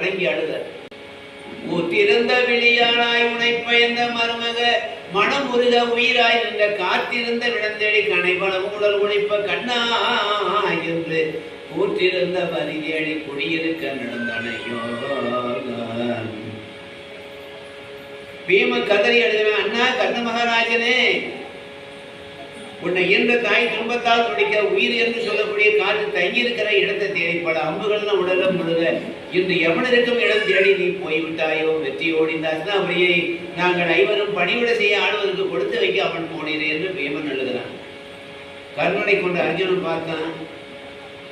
கலங்கி அழுத ஊற்றிருந்த விழியானாய் உனை பயந்த மருமக மனம் உருக உயிராய் நின்ற காத்திருந்த விடந்தேடி கனைவளம் உடல் உழைப்ப கண்ணா என்று கூற்றிருந்த பரிதேடி குடியிருக்க நடந்தனையோ பீம கதறி எழுதுவேன் அண்ணா கண்ண மகாராஜனே உன்னை என்ற தாய் துன்பத்தால் துடிக்க உயிர் என்று சொல்லக்கூடிய காற்று தங்கியிருக்கிற இடத்தை தேடி பல அம்புகள்லாம் உடல முழுக. இன்று எவனருக்கும் இடம் தேடி நீ போய்விட்டாயோ? வெற்றியோடி இந்த அஸ்னாபுரியை நாங்கள் ஐவரும் பணிவிட செய்ய ஆளுவதற்கு கொடுத்து வைக்க அவன் போனேன் என்று பீமன் எழுதுகிறான். கர்ணனை கொண்டு அர்ஜுனன் பார்த்தான்.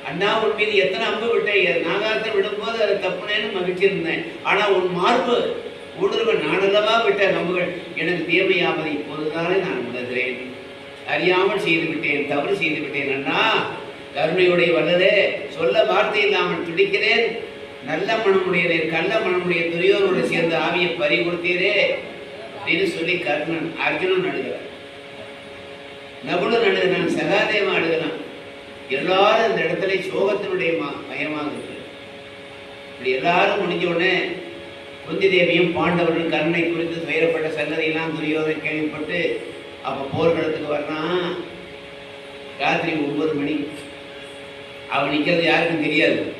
அண்ணா உன் மீது எத்தனை அம்பு விட்டேன்? நாகாத்தை விடும்போது அது தப்புனேன்னு மகிழ்ச்சி இருந்தேன். ஆனா உன் மார்பு ஊடுருவன் நானல்லவா விட்ட நம்புகள் எனக்கு தேவையாவது இப்போதுதானே நான் உணர்கிறேன். அறியாமல் செய்து விட்டேன் தவறு செய்து விட்டேன் அண்ணா. கருணையுடைய வல்லதே சொல்ல வார்த்தை இல்லாமல் துடிக்கிறேன். நல்ல மனமுடையதே கள்ள மனமுடைய துரியோரோடு சேர்ந்த ஆவியை பறி கொடுத்தீரே அப்படின்னு சொல்லி கர்ணன் அர்ஜுனன் அழுகிறான் நகுலன் அழுகிறான் சகாதேவன் அழுகிறான். எல்லாரும் அந்த இடத்துல சோகத்தினுடைய ம- மயமாக இருக்கு இப்படி எல்லாரும் முடிஞ்ச உடனே குந்தி தேவியும் பாண்டவர்கள் கருணை குறித்து துயரப்பட்ட சங்கதியெல்லாம் துரியோதனை கேள்விப்பட்டு அப்ப போர்க்களத்துக்கு வர்றான் ராத்திரி ஒன்பது மணி. அவன் நிற்கிறது யாருக்கும் தெரியாது.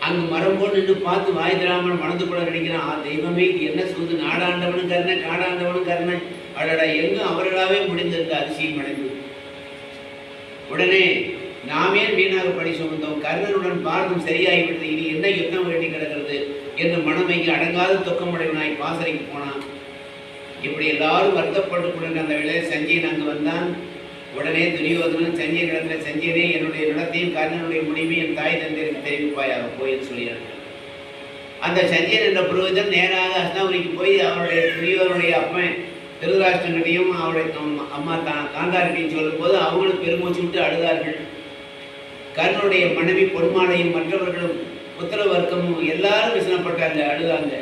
அங்கு மரம் போட்டு நின்று பார்த்து வாய் திராமன் மணந்து கூட நினைக்கிறான் ஆ தெய்வமே இது என்ன சொல்லுது நாடாண்டவனும் கருணை காடாண்டவனும் கருணை. அடடா எங்கும் அவர்களாவே முடிந்திருக்க அதிசயம் அடைந்து. உடனே நாமே வீணாக பணி சுமந்தோம்? கர்ணனுடன் பாரதம் சரியாகிவிட்டது. இனி என்ன யுத்தம் வேண்டி கிடக்கிறது? என்று மனமைக்கு அடங்காத துக்கமுடையவனாய் பாசறைக்கு போனான். இப்படி எல்லாரும் வருத்தப்பட்டு கொண்டு அந்த வேளையில் சஞ்சயன் அங்கு வந்தான். உடனே துரியோதனன் சஞ்சயன் இடத்துல சஞ்சயனே என்னுடைய நிலத்தையும் கர்ணனுடைய முடிவையும் என் தாய் தந்தையருக்கு தெரிவிப்பாயாக போயின்னு சொல்லினான் அந்த சஞ்சயன் என்ற புரோஜன் நேராக அஸ்தாபுரிக்கு போய் அவருடைய துரியோதனுடைய அப்பன் திருதராஷ்டிரங்கிட்டையும் அவருடைய அம்மா- அம்மா தான் காந்தாரிட்டையும் சொல்லும்போது அவங்களும் பெருமூச்சு விட்டு அழுதார்கள். கர்ணனுடைய மனைவி பொன்மாலையும் மற்றவர்களும் புத்திர வர்க்கமும் எல்லாரும் விசனப்பட்டாங்க அழுதாங்க.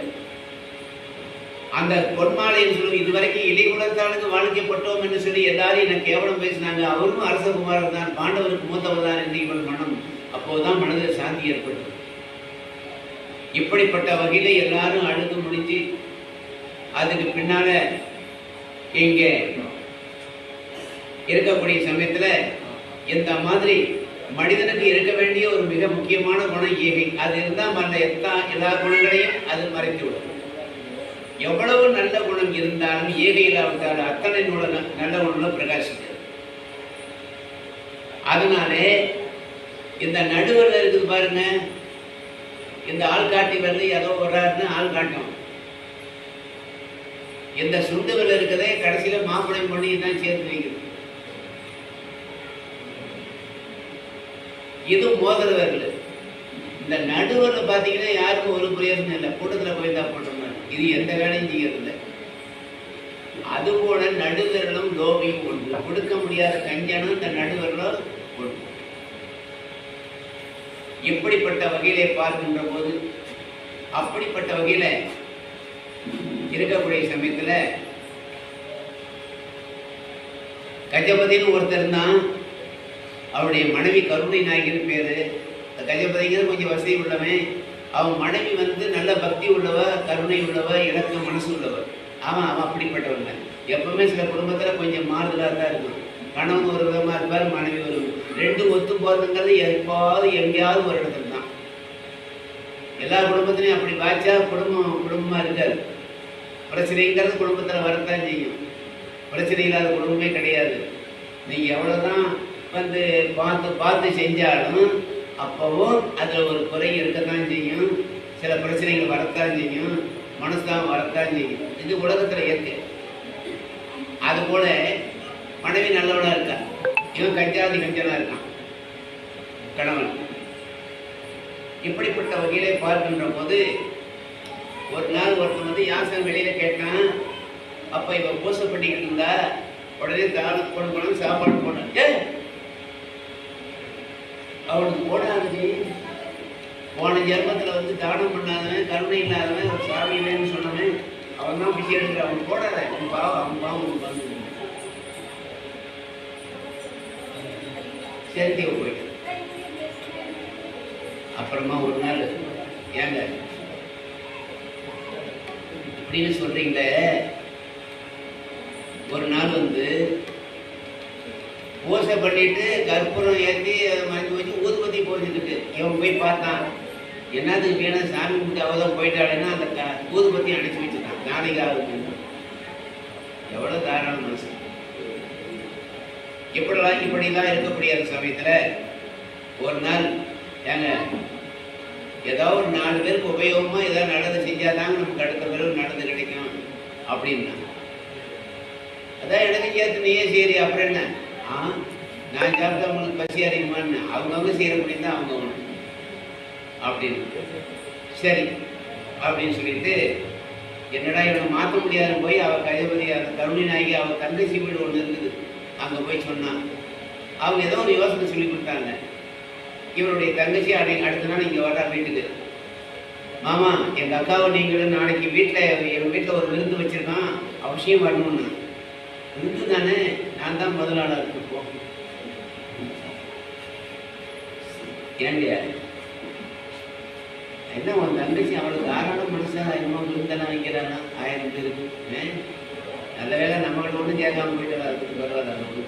அந்த பொன்மாலைன்னு சொல்லி இதுவரைக்கும் இடைக்குலத்தானுக்கு வாழ்க்கைப்பட்டோம் என்று சொல்லி எல்லாரும் எனக்கு கேவலம் பேசினாங்க. அவரும் அரசகுமாரர் தான் பாண்டவருக்கு மூத்தவர் தான் என்று இவன் மனம். அப்போதுதான் மனதில் சாந்தி ஏற்பட்டது. இப்படிப்பட்ட வகையில எல்லாரும் அழுது முடிஞ்சு அதுக்கு பின்னால இங்க இருக்கக்கூடிய சமயத்துல இந்த மாதிரி மனிதனுக்கு இருக்க வேண்டிய ஒரு மிக முக்கியமான குணம் ஏகை அது இருந்தால் மற்ற எத்தா எல்லா குணங்களையும் அது மறைத்து விடும். எவ்வளவு நல்ல குணம் இருந்தாலும் ஈகை இல்லாவிட்டால் அத்தனை நூல நல்ல குணம் பிரகாசிக்கிறது. அதனாலே இந்த நடுவரில் இருக்குது பாருங்க. இந்த ஆள் காட்டி வரல ஏதோ வர்றாருன்னு ஆள் காட்டும் இந்த சுண்டுவில் இருக்கதே கடைசியில மாப்பிளம் பண்ணி தான் சேர்த்து வைக்கிறது. இது மோதிர இந்த நடுவரில் பார்த்தீங்கன்னா யாருக்கும் ஒரு பிரயோஜனம் இல்லை. கூட்டத்தில் போய் தான் போட்டோம் இது எந்த வேலையும் செய்யறதில்லை. அது அதுபோல நடுவர்களும் லோபியும் ஒன்று கொடுக்க முடியாத கஞ்சனும் இந்த நடுவர்களும் ஒன்று எப்படிப்பட்ட வகையிலே பார்க்கின்ற போது அப்படிப்பட்ட வகையில இருக்கக்கூடிய சமயத்துல கஜபதினு ஒருத்தர் தான் அவருடைய மனைவி கருணை நாயகின்னு பேரு கஜபதிங்கிறது கொஞ்சம் வசதி உள்ளவன். அவன் மனைவி வந்து நல்ல பக்தி உள்ளவ கருணை உள்ளவ இலக்க மனசு உள்ளவ. ஆமாம் அவன் அப்படிப்பட்டவன் எப்பவுமே சில குடும்பத்தில் கொஞ்சம் மாறுதலாக தான் இருக்கும். கணவன் ஒரு விதமாக இருப்பார் மனைவி ஒரு ரெண்டும் ஒத்து போகிறதுங்கிறது எப்பாவது எங்கேயாவது ஒரு இடத்துல தான். எல்லா குடும்பத்திலையும் அப்படி வாய்ச்சா குடும்பம் குடும்பமாக இருக்காது. பிரச்சனைங்கிறது குடும்பத்தில் வரத்தான் செய்யும். பிரச்சனை இல்லாத குடும்பமே கிடையாது. நீ எவ்வளோ தான் வந்து பார்த்து பார்த்து செஞ்சாலும் அப்போவும் அதில் ஒரு குறை இருக்கத்தான் செய்யும். சில பிரச்சனைகள் வரத்தான் செய்யும். மனசுதான் வரத்தான் செய்யும். இது உலகத்தில் இயற்கை. அதுபோல மனைவி நல்லவனாக இருக்கா? இவன் கஞ்சாதி கஞ்சனாக இருக்கான். கணவன். இப்படிப்பட்ட வகையிலே பார்க்கின்ற போது ஒரு நாள் ஒருத்தன் வந்து யாசன் வெளியில் கேட்டான் அப்போ இவன் பூசப்பட்டிக்கிட்டு இருந்தா உடனே தானம் போட போன சாப்பாடு போட்டான் ஏ அவனுக்கு போடாதே போன ஜென்மத்தில் வந்து தானம் பண்ணாதவன் கருணை இல்லாதவன் ஒரு சாமி இல்லைன்னு சொன்னவன் அவன் தான் பிச்சை எடுக்கிற. அவன் போடாத. அவன் பாவம் அவன் பாவம் சரி வந்து செலுத்தி அப்புறமா ஒரு நாள் ஏங்க அப்படின்னு சொல்றீங்களே ஒரு நாள் வந்து பூஜை பண்ணிட்டு கற்பூரம் ஏற்றி அதை மறைஞ்சு வச்சு ஊதுபத்தி போட்டுக்கிட்டு இவன் போய் பார்த்தான். என்னதுக்கு வேணும் சாமி கும்பிட்டு அவதான் தான் அந்த க- ஊதுபத்தி அணைச்சி வச்சுட்டான் நாளைக்கு எவ்வளோ தாராள மனசு இப்படிலாம் இப்படிலாம் இருக்கக்கூடிய அந்த சமயத்தில்? ஒரு நாள் ஏங்க ஏதோ ஒரு நாலு பேருக்கு உபயோகமாக ஏதாவது நடந்து செஞ்சாதாங்க நமக்கு அடுத்த பிறகு நடந்து கிடைக்கும். அப்படின்னா. அதான் எனக்கு ஏற்று நீயே சரி அப்புறம் என்ன? நான் சாப்பிட்டா உங்களுக்கு பசி அறியுமான்னு அவங்கவுங்க செய்யற முடியும் தான் அவங்க அப்படின்னு. சரி அப்படின்னு சொல்லிட்டு என்னடா இவனை மாற்ற முடியாதுன்னு போய் அவர் கஜபதி அந்த கருணை நாயகி அவன் தங்கச்சி வீடு ஒன்று இருக்குது. அங்கே போய் சொன்னான் அவங்க ஏதோ ஒரு யோசனை சொல்லி கொடுத்தாங்க. இவருடைய தங்கச்சி அடைய அடுத்த நாள் இங்கே வர்றா வீட்டுக்கு. மாமா எங்கள் அக்காவை நீங்களும் நாளைக்கு வீட்டில் எங்கள் வீட்டில் ஒரு விருந்து வச்சிருக்கான். அவசியம் வரணும்னு. விருந்து தானே? நான் தான் முதலாளர் இருப்போம் என்ன உன் தங்கச்சி அவளுக்கு தாராள மனுஷா என்னமோ விருந்தெல்லாம் வைக்கிறானா ஆயிரம் பேருக்கு நல்ல வேலை நம்மகிட்ட ஒன்றும் கேட்காம போயிட்டு அதுக்கு பரவாயில்ல அது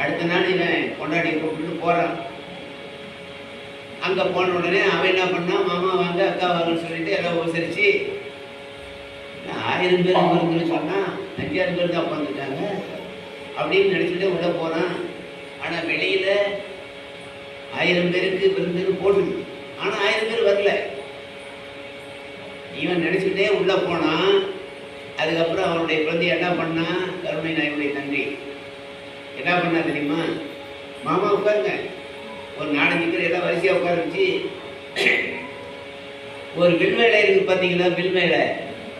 அடுத்த நாள் இவன் கொண்டாடி கூப்பிட்டு போறான். அங்க போன உடனே அவன் என்ன பண்ணான் மாமா வாங்க அக்கா வாங்கன்னு சொல்லிட்டு எல்லாம் உபசரிச்சு ஆயிரம் பேர் அவருக்குன்னு சொன்னா அஞ்சாயிரம் பேர் தான் உட்காந்துட்டாங்க அப்படின்னு நினைச்சிட்டு உள்ள போறான் ஆனா வெளியில ஆயிரம் பேருக்கு விருந்துன்னு போட்டு ஆனா ஆயிரம் பேர் வரல. இவன் நினைச்சுட்டே உள்ள போனான் அதுக்கப்புறம் அவனுடைய குழந்தை என்ன பண்ணான் கருணை நாயனுடைய தங்கை. என்ன பண்ணா தெரியுமா? மாமா உட்காருங்க. ஒரு நாலஞ்சு பேர் எல்லாம் வரிசையா உட்கார வச்சு ஒரு வில்வேலை இருக்கு பாத்தீங்களா? வில்வேலை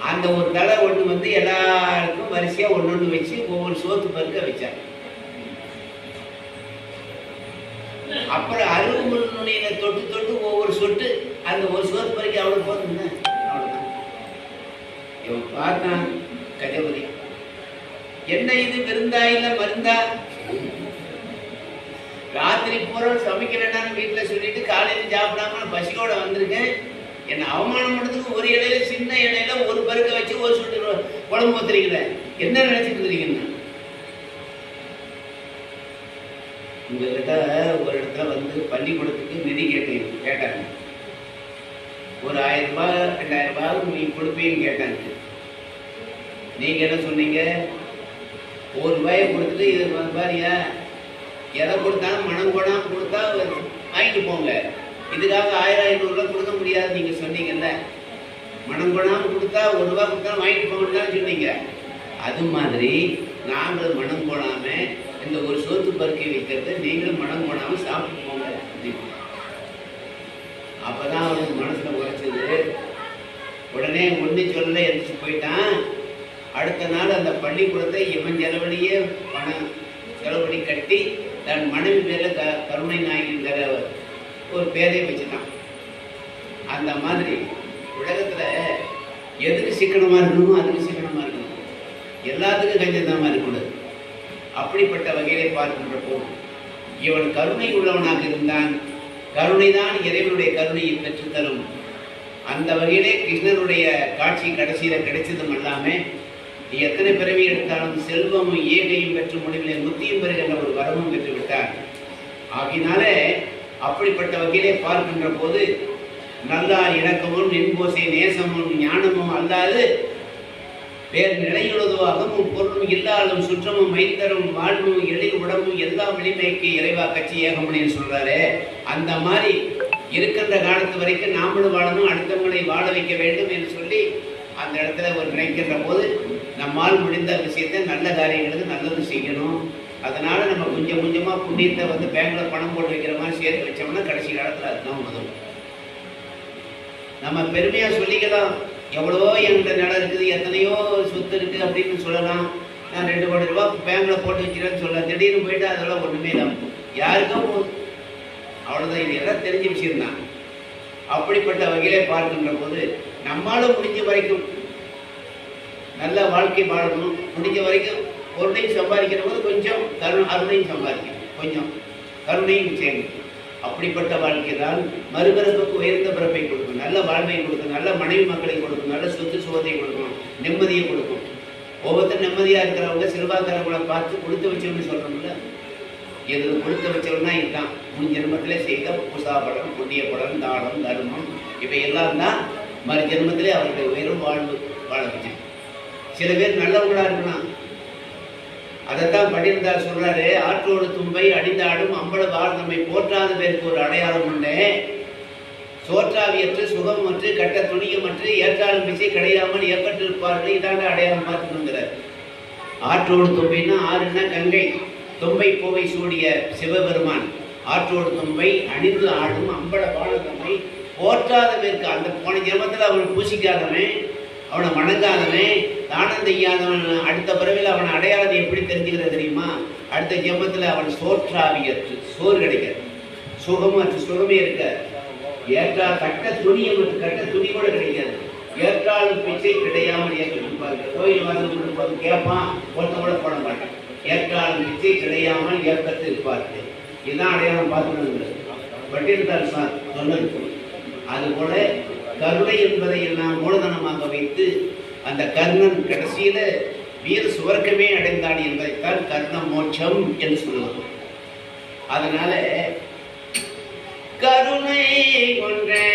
அந்த ஒரு தலை ஒன்று வந்து எல்லாருக்கும் வரிசையா ஒன்று வச்சு ஒவ்வொரு சோத்து பருக்க வச்சாங்க. அப்புறம் அருகுமுள் நுனியில தொட்டு தொட்டு ஒவ்வொரு சொட்டு அந்த ஒரு சோத்து பருக்க அவ்வளோ போதும் அவ்வளவுதான். இவன் பார்த்தான் கஜபதி. என்ன இது விருந்தா இல்லை மருந்தா? ராத்திரி பூரா சமைக்கிறேன்னு வீட்டுல சொல்லிட்டு காலையில சாப்பிடாம பசியோட வந்திருக்கேன். என்ன அவமானம் பண்ணதுக்கு ஒரு இலையில சின்ன இலையில ஒரு பருக்க வச்சு ஒரு சொட்டு குழம்பு ஊத்துறீங்களே என்ன நினைச்சிட்டு இருக்கீங்கன்னா உங்ககிட்ட ஒரு இடத்துல வந்து பள்ளிக்கூடத்துக்கு நிதி கேட்டு கேட்டாங்க ஒரு ஆயிரம் ரூபாய் ரெண்டாயிரம் ரூபாய் நீ கொடுப்பீன்னு கேட்டாங்க நீங்க என்ன சொன்னீங்க? ஒரு ரூபாயை கொடுத்துட்டு இது வந்து பாரியா எதை கொடுத்தாலும் மனம் கூட கொடுத்தா வாங்கிட்டு போங்க. இதுக்காக ஆயிரம் ஐநூறுரூவா கொடுக்க முடியாது நீங்க சொன்னீங்கல்ல? மனம் கொடாம கொடுத்தா ஒரு ரூபா கொடுத்தா வாங்கிட்டு போங்கன்னு சொன்னீங்க. அது மாதிரி நாங்கள் மனம் கொடாம இந்த ஒரு சோத்து பருக்கை வைக்கிறது நீங்களும் மனம் கொடாம சாப்பிட்டு போங்க. அப்பதான் அவனுக்கு மனசுல உரைச்சது. உடனே ஒண்ணு சொல்ல எந்திரிச்சு போயிட்டான். அடுத்த நாள் அந்த பள்ளிக்கூடத்தை இவன் செலவழியே பணம் செலவழி கட்டி தன் மனைவி மேல க கருணை நாயகிங்கிற ஒரு பேரை வச்சுட்டான். அந்த மாதிரி உலகத்தில் எதுக்கு சிக்கனமாக இருக்கணுமோ அதுக்கு சிக்கனமாக இருக்கணும். எல்லாத்துக்கும் கஞ்சத்தனமா இருக்கக்கூடாது. அப்படிப்பட்ட வகையிலே பார்க்கின்ற போது இவன் கருணை உள்ளவனாக இருந்தான். கருணை தான் இறைவனுடைய கருணையை பெற்றுத்தரும். அந்த வகையிலே கிருஷ்ணனுடைய காட்சி கடைசியில் கிடைச்சதும் எல்லாமே நீ எத்தனை பிறவி எடுத்தாலும் செல்வமும் ஏகையும் பெற்று முடிவிலே முத்தியும் பெறுகின்ற ஒரு வரமும் பெற்று விட்டார் ஆகினாலே அப்படிப்பட்ட வகையிலே பார்க்கின்ற போது நல்லார் இணக்கமும் நின்போசை நேசமும் ஞானமும் அல்லாது வேறு நிலையுள்ளதோ பொருளும் இல்லாலும் சுற்றமும் மைத்தரும் வாழ்வும் எளி உடம்பும் எல்லா வலிமைக்கு இறைவா கட்சி ஏகமுடின்னு சொல்றாரு. அந்த மாதிரி இருக்கின்ற காலத்து வரைக்கும் நாமளும் வாழணும் அடுத்தவங்களை வாழ வைக்க வேண்டும் என்று சொல்லி அந்த இடத்துல ஒரு நினைக்கின்ற போது நம்மால் முடிந்த விஷயத்தை நல்ல காரியங்களுக்கு நல்லது செய்யணும். அதனால நம்ம கொஞ்சம் கொஞ்சமாக புண்ணியத்தை வந்து பேங்கில் பணம் போட்டு வைக்கிற மாதிரி சேர்த்து வச்சோம்னா கடைசி காலத்தில் அதுதான் உதவும் நம்ம பெருமையாக சொல்லிக்கலாம். எவ்வளோ என்கிட்ட நிலம் இருக்குது எத்தனையோ சொத்து இருக்குது அப்படின்னு சொல்லலாம். நான் ரெண்டு கோடி ரூபாய் பேங்க்ல போட்டு வைக்கிறேன்னு சொல்லலாம் திடீர்னு போயிட்டு அதெல்லாம் ஒன்றுமே இல்லாம யாருக்கும் அவ்வளோதான் இது எல்லாம் தெரிஞ்ச விஷயம்தான். அப்படிப்பட்ட வகையிலே பார்க்கின்ற போது நம்மால முடிஞ்ச வரைக்கும் நல்ல வாழ்க்கை வாழணும். முடிஞ்ச வரைக்கும் பொருளையும் சம்பாதிக்கிற போது கொஞ்சம் கரு அருணையும் சம்பாதிக்கணும். கொஞ்சம் கருணையும் சேர்ந்து அப்படிப்பட்ட வாழ்க்கை தான் மறுபிறப்புக்கு உயர்ந்த பிறப்பை கொடுக்கும். வாழ்வை கொடுக்கும். நல்ல மனைவி மக்களை கொடுக்கும். நல்ல சொத்து சுகத்தை கொடுக்கும். நிம்மதியை கொடுக்கும். ஒவ்வொருத்தரும் நிம்மதியாக இருக்கிறவங்க செல்வாக்கிறவங்களை பார்த்து கொடுத்து வச்சோம்னு சொல்கிறோம்ல இது கொடுத்து வச்சோம்னா இதுதான். முன் ஜென்மத்திலே செய்த பூசா படம் புண்ணிய படம் தானம் தர்மம் இவை எல்லாம் தான் மறு ஜென்மத்திலே அவர்கள் உயரும் வாழ்வு வாழ வச்சு சில பேர் நல்லவங்களாக இருக்கலாம். அதைத்தான் பண்ணியிருந்தார் சொல்றாரு ஆற்றோடு தும்பை அடிந்தாடும் அம்பல வாழ் நம்மை போற்றாத பேருக்கு ஒரு அடையாளம் உண்டு. சோற்றாவியற்று சுகமற்று கட்ட துணியமற்று ஏற்றாலும் பிசை கிடையாமல் ஏற்பட்டிருப்பார்கள் இதாண்ட அடையாளம் பார்க்கணுங்கிறார் ஆற்றோடு தும்பைன்னா ஆறுன்னா கங்கை. தும்பை பூவை சூடிய சிவபெருமான். ஆற்றோடு தும்பை அணிந்து ஆடும் அம்பல வாழதம்மை போற்றாத பேருக்கு அந்த போன ஜென்மத்தில் அவன் பூசிக்காதவன். அவனை வணங்காதவன் தானம் செய்யாதவன் அடுத்த பிறவில் அவன் அடையாளத்தை எப்படி தெரிஞ்சுக்கிறது தெரியுமா? அடுத்த ஜெபத்தில் அவன் சோற்றாவியற்று சோறு கிடைக்காது. சுகமற்று சுகமே இருக்காது. ஏற்றா கட்ட துணியை கட்ட துணி கூட கிடைக்காது. ஏற்றாலும் பிச்சை கிடையாமல் ஏற்றிருப்பார்கள் கோயில் வந்து கொண்டு போது கேட்பான் ஒருத்த கூட போட மாட்டான். ஏற்றாலும் பிச்சை கிடையாமல் ஏற்கத்து இருப்பார்கள் இதுதான் அடையாளம் பார்க்கணுங்கிறது. பட்டியல்தார் சார் சொன்னது அதுபோல கருணை என்பதை எல்லாம் மூலதனமாக வைத்து அந்த கர்ணன் கடைசியில வீர சுவர்க்கமே அடைந்தான் என்பதைத்தான் கர்ண மோட்சம் என்று சொல்லலாம் அதனால கருணை ஒன்றே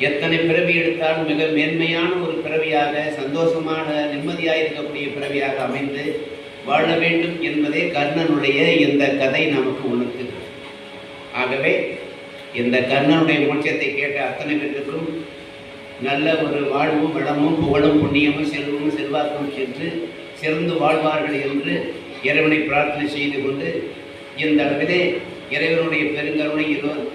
எத்தனை பிறவி எடுத்தாலும் மிக மேன்மையான ஒரு பிறவியாக சந்தோஷமான நிம்மதியாக இருக்கக்கூடிய பிறவியாக அமைந்து வாழ வேண்டும் என்பதே கர்ணனுடைய இந்த கதை நமக்கு உணர்த்துகிறது. ஆகவே இந்த கர்ணனுடைய மோட்சத்தை கேட்ட அத்தனை பேருக்கும் நல்ல ஒரு வாழ்வும் வளமும் புகழும் புண்ணியமும் செல்வமும் செல்வாக்கும் சென்று சிறந்து வாழ்வார்கள் என்று இறைவனை பிரார்த்தனை செய்து கொண்டு இந்த அளவிலே இறைவனுடைய பெருங்கருணை எல்லோரும்